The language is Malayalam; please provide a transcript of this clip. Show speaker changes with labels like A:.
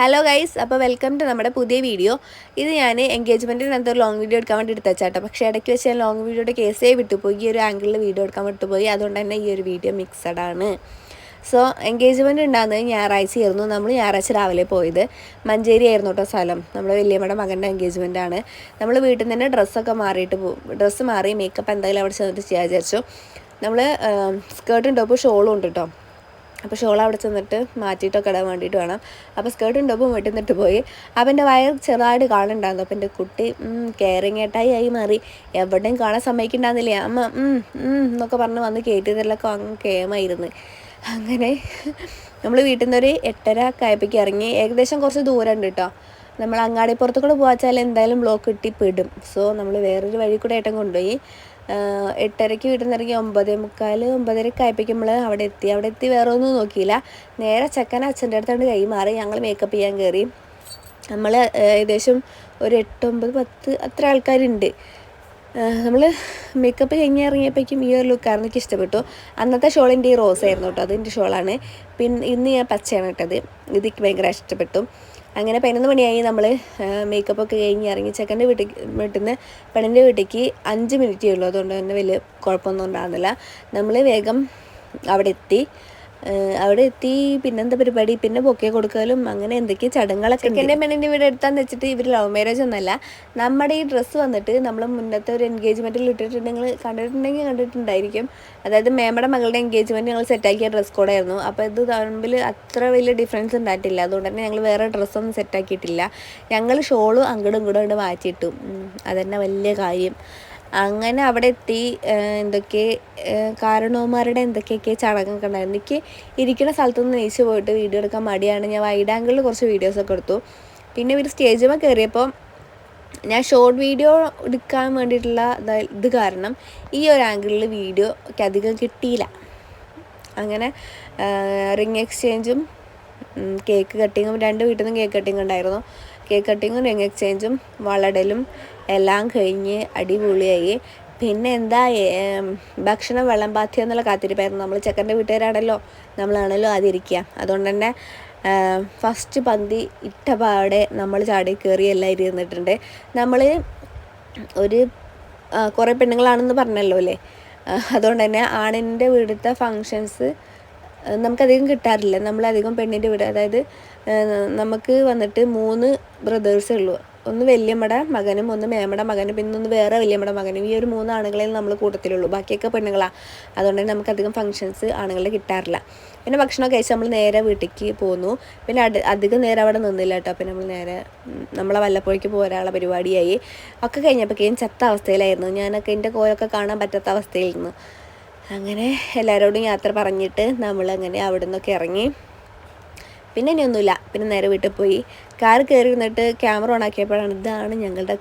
A: ഹലോ ഗൈസ് അപ്പോൾ വെൽക്കം ടു നമ്മുടെ പുതിയ വീഡിയോ ഇത് ഞാൻ എൻഗേജ്മെന്റിന് ഒരു ലോങ് വീഡിയോ എടുക്കാൻ വേണ്ടി എടുത്തച്ചാട്ടോ. പക്ഷേ ഇടയ്ക്ക് വെച്ച് ഞാൻ ലോങ് വീഡിയോയുടെ കേസേ വിട്ടുപോയി ഈ ഒരു ആംഗിളിൽ വീഡിയോ എടുക്കാൻ വിട്ടുപോയി അതുകൊണ്ട് തന്നെ ഈ ഒരു വീഡിയോ മിക്സഡ് ആണ്. സോ എൻഗേജ്മെന്റ് ഉണ്ടാകുന്നത് ഞായറാഴ്ചയായിരുന്നു നമ്മൾ ഞായറാഴ്ച രാവിലെ പോയത്. മഞ്ചേരി ആയിരുന്നു കേട്ടോ സ്ഥലം. നമ്മുടെ വലിയമ്മയുടെ മകന്റെ എൻഗേജ്മെന്റ് ആണ്. നമ്മൾ വീട്ടിൽ നിന്ന് തന്നെ ഡ്രസ്സൊക്കെ മാറിയിട്ട് പോകും ഡ്രസ്സ് മാറി മേക്കപ്പ് എന്തായാലും അവിടെ ചെന്നിട്ട് ചെയ്യാൻ വിചാരിച്ചു. നമ്മൾ സ്കേർട്ടും ടോപ്പും ഷോളും ഉണ്ട് കേട്ടോ അപ്പോൾ ഷോൾ അവിടെ ചെന്നിട്ട് മാറ്റിയിട്ടൊക്കെ ഇടാൻ വേണ്ടിയിട്ട് വേണം. അപ്പോൾ സ്കേർട്ടും ടോപ്പും വെട്ടുന്നിട്ട് പോയി. അപ്പം എന്റെ വയർ ചെറുതായിട്ട് കാണുന്നുണ്ടായിരുന്നു. അപ്പോൾ എന്റെ കുട്ടി കെയറിങ് ഏട്ടായി ആയി മാറി. എവിടെയും കാണാൻ സമ്മതിക്കുന്നുണ്ടാകുന്നില്ല അമ്മ എന്നൊക്കെ പറഞ്ഞ് വന്ന് കയറ്റിയതിലൊക്കെ അങ്ങ് കേമായിരുന്നു. അങ്ങനെ നമ്മൾ വീട്ടിൽ നിന്നൊരു എട്ടര കായപ്പയ്ക്ക് ഇറങ്ങി. ഏകദേശം കുറച്ച് ദൂരം ഉണ്ട് കേട്ടോ. നമ്മൾ അങ്ങാടിപ്പുറത്ത് കൂടെ പോവാച്ചാൽ എന്തായാലും ബ്ലോക്ക് കിട്ടി പെടും സോ നമ്മൾ വേറൊരു വഴി കൂടെ ഏട്ടൻ കൊണ്ടുപോയി. എട്ടരയ്ക്ക് വീട്ടിൽ നിന്ന് ഇറങ്ങി ഒമ്പതേ മുക്കാൽ ഒമ്പതരക്ക് ആയപ്പോഴേക്കും അവിടെ എത്തി. അവിടെ എത്തി വേറെ ഒന്നും നോക്കിയില്ല. നേരെ ചെക്കൻ അച്ഛന്റെ അടുത്തോണ്ട് കൈമാറി ഞങ്ങൾ മേക്കപ്പ് ചെയ്യാൻ കയറി നമ്മൾ ഏകദേശം ഒരു എട്ടൊമ്പത് പത്ത് അത്ര ആൾക്കാരുണ്ട്. നമ്മൾ മേക്കപ്പ് കഴിഞ്ഞ് ഇറങ്ങിയപ്പോഴേക്കും ഈ ഒരു ലുക്കായിരുന്നു എനിക്ക് ഇഷ്ടപ്പെട്ടു. അന്നത്തെ ഷോളിന്റെ ഈ റോസ് ആയിരുന്നു കേട്ടോ അതിന്റെ ഷോളാണ് പിന്നെ ഇന്ന് ഞാൻ പച്ചയാണ് ഇട്ടത്. ഇത് എനിക്ക് ഭയങ്കര ഇഷ്ടപ്പെട്ടു. അങ്ങനെ പതിനൊന്ന് മണിയായി നമ്മൾ മേക്കപ്പ് ഒക്കെ കഴിഞ്ഞ് ഇറങ്ങി ചെക്കന്റെ വീട്ടിൽ വീട്ടിൽ നിന്ന് പെണ്ണിന്റെ വീട്ടിലേക്ക് അഞ്ച് മിനിറ്റേ ഉള്ളൂ. അതുകൊണ്ട് തന്നെ വലിയ കുഴപ്പമൊന്നും ഉണ്ടാകുന്നില്ല നമ്മൾ വേഗം അവിടെ എത്തി. അവിടെ എത്തി പിന്നെന്താ പരിപാടി? പിന്നെ ബൊക്കെ കൊടുക്കലും അങ്ങനെ എന്തൊക്കെയോ ചടങ്ങുകളൊക്കെ എന്റെ പെണ്ണിന്റെ വീട് എടുത്താന്ന് വെച്ചിട്ട് ഇവർ ലവ് മാരേജ് ഒന്നല്ല നമ്മുടെ ഈ ഡ്രസ്സ് വന്നിട്ട് നമ്മൾ മുന്നത്തെ ഒരു എൻഗേജ്മെന്റിൽ ഇട്ടിട്ടുണ്ടെങ്കിൽ കണ്ടിട്ടുണ്ടെങ്കിൽ കണ്ടിട്ടുണ്ടായിരിക്കും. അതായത് മേമയുടെ മകളുടെ എൻഗേജ്മെന്റ് ഞങ്ങൾ സെറ്റാക്കിയ ഡ്രസ് കോഡായിരുന്നു അപ്പോൾ ഇത് തമ്മിൽ അത്ര വലിയ ഡിഫറൻസ് ഉണ്ടായിട്ടില്ല. അതുകൊണ്ട് തന്നെ ഞങ്ങൾ വേറെ ഡ്രസ്സൊന്നും സെറ്റാക്കിയിട്ടില്ല ഞങ്ങൾ ഷോളും അങ്ങോട്ടും ഇങ്ങോട്ടും മാറ്റിയിട്ടു. അതന്നെ വലിയ കാര്യം. അങ്ങനെ അവിടെ എത്തി എന്തൊക്കെ കാരണവന്മാരുടെ എന്തൊക്കെയൊക്കെ ചടങ്ങൊക്കെ ഉണ്ടായിരുന്നു. എനിക്ക് ഇരിക്കുന്ന സ്ഥലത്തുനിന്ന് നെയ്ച്ച് പോയിട്ട് വീഡിയോ എടുക്കാൻ മടിയാണ്. ഞാൻ വൈഡ് ആംഗിളിൽ കുറച്ച് വീഡിയോസൊക്കെ എടുത്തു. പിന്നെ ഇവർ സ്റ്റേജിൽ കയറിയപ്പോൾ ഞാൻ ഷോർട്ട് വീഡിയോ എടുക്കാൻ വേണ്ടിയിട്ടുള്ള ഇത് കാരണം ഈ ഒരു ആംഗിളിൽ വീഡിയോക്ക് അധികം കിട്ടിയില്ല. അങ്ങനെ റിങ് എക്സ്ചേഞ്ചും കേക്ക് കട്ടിങ്ങും രണ്ട് വീട്ടിൽ നിന്നും കേക്ക് കട്ടിങ് ഉണ്ടായിരുന്നു. കേക്ക് കട്ടിങ്ങും റിങ് എക്സ്ചേഞ്ചും വളടലും എല്ലാം കഴിഞ്ഞ് അടിപൊളിയായി. പിന്നെ എന്താ ഭക്ഷണം വെള്ളം പാത്തി എന്നുള്ള കാത്തിരിപ്പായിരുന്നു. നമ്മൾ ചെക്കന്റെ വീട്ടുകാരാണല്ലോ. നമ്മളാണല്ലോ അതിരിക്കുക അതുകൊണ്ട് തന്നെ ഫസ്റ്റ് പന്തി ഇട്ടപാടെ നമ്മൾ ചാടി കയറി എല്ലാം ഇരുന്നിട്ടുണ്ട്. നമ്മൾ ഒരു കുറേ പെണ്ണുങ്ങളാണെന്ന് പറഞ്ഞല്ലോ അല്ലേ? അതുകൊണ്ട് തന്നെ ആണിന്റെ വീടുത്തെ ഫങ്ഷൻസ് നമുക്കധികം കിട്ടാറില്ല. നമ്മളധികം പെണ്ണിന്റെ വീട് അതായത് നമുക്ക് വന്നിട്ട് മൂന്ന് ബ്രദേഴ്സേ ഉള്ളൂ. ഒന്ന് വല്യമ്മയുടെ മകനും ഒന്ന് മേമട മകനും പിന്നെ ഒന്ന് വേറെ വല്യമ്മയുടെ മകനും. ഈ ഒരു മൂന്ന് ആണുങ്ങളെ നമ്മൾ കൂട്ടത്തിലുള്ളൂ. ബാക്കിയൊക്കെ പെണ്ണുങ്ങളാണ് അതുകൊണ്ട് തന്നെ നമുക്കധികം ഫങ്ഷൻസ് ആണുങ്ങളെ കിട്ടാറില്ല. പിന്നെ ഭക്ഷണമൊക്കെ കഴിച്ച് നമ്മൾ നേരെ വീട്ടിലേക്ക് പോന്നു. പിന്നെ അധികം നേരം അവിടെ നിന്നില്ല കേട്ടോ. പിന്നെ നമ്മൾ നേരെ നമ്മളെ വല്ലപ്പോഴേക്ക് പോരാനുള്ള പരിപാടിയായി. ഒക്കെ കഴിഞ്ഞപ്പോഴേക്കും ചത്ത അവസ്ഥയിലായിരുന്നു. ഞാനൊക്കെ എന്റെ കോലൊക്കെ കാണാൻ പറ്റാത്ത അവസ്ഥയിലായിരുന്നു. അങ്ങനെ എല്ലാവരോടും യാത്ര പറഞ്ഞിട്ട് നമ്മൾ അങ്ങനെ അവിടെ നിന്നൊക്കെ ഇറങ്ങി. പിന്നെ ഇനിയൊന്നുമില്ല. പിന്നെ നേരെ വീട്ടിൽ പോയി. കാർ കയറി നിന്നിട്ട് ക്യാമറ ഓൺ ആക്കിയപ്പോഴാണ് ഇതാണ് ഞങ്ങളുടെ